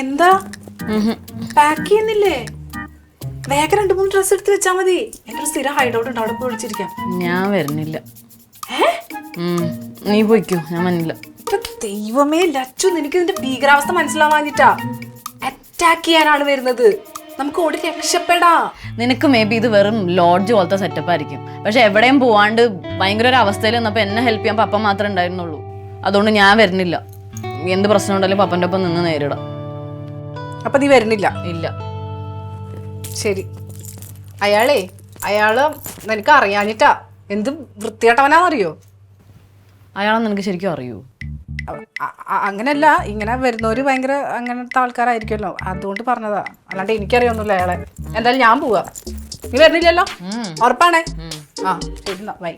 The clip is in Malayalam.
എന്താ? പാക്ക് ചെയ്യുന്നില്ലേ? വേഗം രണ്ട് മൂന്ന് ഡ്രസ് എടുത്ത് വെച്ചാ മതി. എന്റെ സ്ഥിരം ഹൈഡ് ഔട്ട് ഉണ്ട് അവിടെ പോയി ഞാൻ വരുന്നില്ല. നീ പോയിക്കോ ഞാൻ വന്നില്ല. ദൈവമേ ലച്ചു നിനക്ക് ഇതിന്റെ ഭീകരാവസ്ഥ മനസ്സിലാവാഞ്ഞിട്ടാ അറ്റാക്ക് ചെയ്യാനാണ് വരുന്നത്. നമുക്ക് ഓടി രക്ഷപ്പെടാ. നിനക്ക് മേ ബി ഇത് വെറും ലോഡ്ജ് പോലത്തെ സെറ്റപ്പ് ആയിരിക്കും. പക്ഷെ എവിടെയും പോവാണ്ട് ഭയങ്കര ഒരു അവസ്ഥയിൽ നിന്നപ്പോൾ എന്നെ ഹെൽപ്പ് ചെയ്യാൻ പപ്പ മാത്രമേ ഉണ്ടായിരുന്നുള്ളൂ. അതുകൊണ്ട് ഞാൻ വരുന്നില്ല. എന്ത് പ്രശ്നം ഉണ്ടെങ്കിലും പപ്പന്റെ ഒപ്പം നിന്ന് നേരിടാം. അപ്പൊ നീ വരുന്നില്ല? ഇല്ല. ശരി. അയാളേ അയാൾ നിനക്ക് അറിയാഞ്ഞിട്ടാ. എന്ത് വൃത്തികെട്ടവനാന്നറിയോ? അയാളെ നിനക്ക് ശരിക്കും അറിയൂ? അങ്ങനെയല്ല ഇങ്ങനെ വരുന്നവര് ഭയങ്കര അങ്ങനത്തെ ആൾക്കാരായിരിക്കുമല്ലോ. അതുകൊണ്ട് പറഞ്ഞതാ. അല്ലാണ്ട് എനിക്കറിയൊന്നുമില്ല അയാളെ എന്തായാലും ഞാൻ പോവാ. നീ വരുന്നില്ലല്ലോ? ഉറപ്പാണേ? ആ ശരി ബൈ.